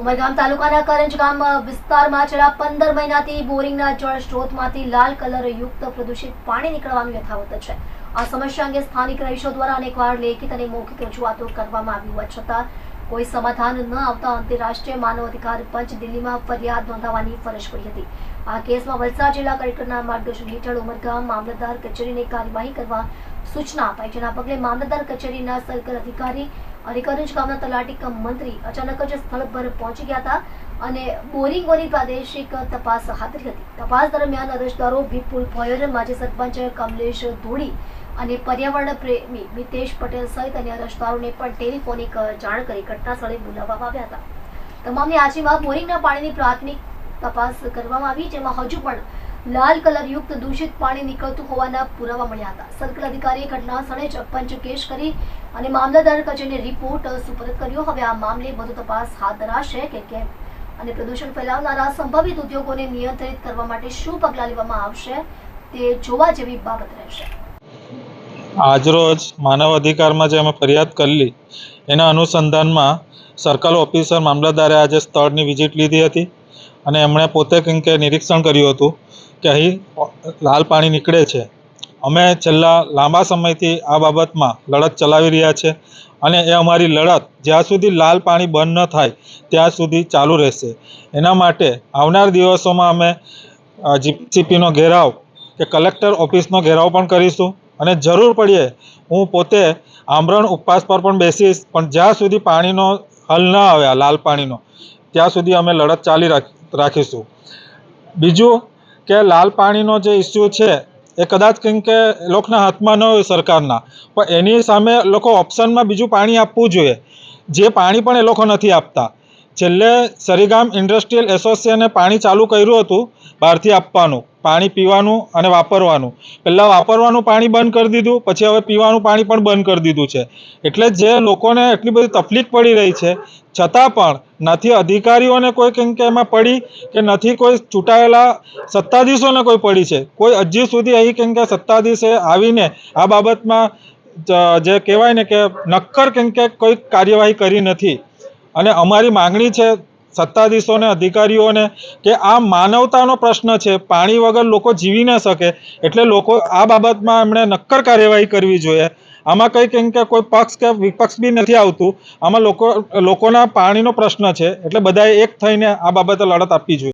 ઉમરગામ તાલુકાના કરંજ ગામ વિસ્તારમાં છેલ્લા પંદર મહિનાથી બોરિંગના જળ સ્ત્રોતમાંથી લાલ કલર યુક્ત પ્રદૂષિત પાણી નીકળવાનું યથાવત છે. આ સમસ્યા અંગે સ્થાનિક રહીશો દ્વારા અનેકવાર લેખિત અને મૌખિક રજૂઆતો કરવામાં આવી હોવા છતાં કોઈ સમાધાન ન આવતા આંતરરાષ્ટ્રીય માનવ અધિકાર પંચ દિલ્હીમાં ફરિયાદ નોંધાવવાની ફરજ પડી હતી. આ કેસમાં વલસાડ જિલ્લા કલેક્ટરના માર્ગદર્શન હેઠળ ઉમરગામ મામલતદાર કચેરીને કાર્યવાહી કરવા સૂચના અપાઈ, જેના પગલે મામલતદાર કચેરીના સર્કલ અધિકારી અને કરંજ ગામના તલાટી કમ મંત્રી અચાનક જ સ્થળ પર પહોંચી ગયા હતા અને બોરિંગોની પ્રાદેશિક તપાસ હાથ ધરી હતી. તપાસ દરમિયાન અરજદારો વિપુલ ભોયર માજી સરપંચ કમલેશ ધોળી અને પર્યાવરણ પ્રેમી મિતેશ પટેલ સહિત અન્ય અરજદારોને પણ ટેલિફોનિક જાણ કરી ઘટના સ્થળે બોલાવવામાં આવ્યા હતા. તમામની હાજરીમાં બોરિંગના પાણીની પ્રાથમિક તપાસ કરવામાં આવી, જેમાં હજુ પણ લાલ કલર યુક્ત દૂષિત પાણી નીકળતું હોવાના પુરાવા મળ્યા હતા. સર્કલ અધિકારીએ ઘટના સ્થળે જ પંચ કેસ કરી અને મામલતદાર કચેરીને રિપોર્ટ સુપરત કર્યો. હવે આ મામલે વધુ તપાસ હાથ ધરાશે કે કેમ? અને પ્રદૂષણ ફેલાવનારા સંભવિત ઉદ્યોગોને નિયંત્રિત કરવા માટે શું પગલાં લેવામાં આવશે તે જોવા જેવી બાબત રહેશે. આજરોજ માનવ અધિકારમાં જે અમે ફરિયાદ કરેલી, એના અનુસંધાનમાં સર્કલ ઓફિસર મામલતદારે આજે સ્થળની વિઝિટ લીધી હતી અને એમણે પોતે કંઈક નિરીક્ષણ કર્યું હતું કે અહીં લાલ પાણી નીકળે છે. અમે છેલ્લા લાંબા સમયથી આ બાબતમાં લડત ચલાવી રહ્યા છે અને એ અમારી લડત જ્યાં સુધી લાલ પાણી બંધ ન થાય ત્યાં સુધી ચાલુ રહેશે. એના માટે આવનાર દિવસોમાં અમે જીપીસીપીનો ઘેરાવ કે કલેક્ટર ઓફિસનો ઘેરાવ પણ કરીશું. અને જરૂર પડીએ, હું પોતે આમરણ ઉપવાસ પર પણ બેસીશ, પણ જ્યાં સુધી પાણીનો હલ ન આવે, આ લાલ પાણીનો, ત્યાં સુધી અમે લડત ચાલી રાખ- રાખીશું. બીજું કે લાલ પાણીનો જે ઇસ્યુ છે, એ કદાચ કંઈક કે લોકોના હાથમાં ન હોય સરકારના, પણ એની સામે લોકો ઓપ્શનમાં બીજું પાણી આપવું જોઈએ. જે પાણી પણ એ લોકો નથી આપતા. છેલ્લે સરીગામ ઇન્ડસ્ટ્રીયલ એસોસિએશને પાણી ચાલુ કર્યું હતું બહારથી આપવાનું, પાણી પીવાનું અને વાપરવાનું. પહેલાં વાપરવાનું પાણી બંધ કરી દીધું, પછી હવે પીવાનું પાણી પણ બંધ કરી દીધું છે. એટલે જે લોકોને એટલી બધી તકલીફ પડી રહી છે, છતાં પણ નથી અધિકારીઓને કોઈ કંઈક કે એમાં પડી કે નથી કોઈ ચૂંટાયેલા સત્તાધીશોને કોઈ પડી છે. કોઈ હજી સુધી અહીં કંઈક કે સત્તાધીશે આવીને આ બાબતમાં જે કહેવાય ને કે નક્કર કંઈક કે કોઈ કાર્યવાહી કરી નથી. અને અમારી માંગણી છે સત્તાધીશોને અધિકારીઓને કે આ માનવતાનો પ્રશ્ન છે, પાણી વગર લોકો જીવી ન શકે, એટલે લોકો આ બાબતમાં એમણે નક્કર કાર્યવાહી કરવી જોઈએ. આમાં કંઈ કેમ કે કોઈ પક્ષ કે વિપક્ષ બી નથી આવતું. આમાં લોકો, લોકોના પાણીનો પ્રશ્ન છે, એટલે બધાએ એક થઈને આ બાબતે લડત આપવી જોઈએ.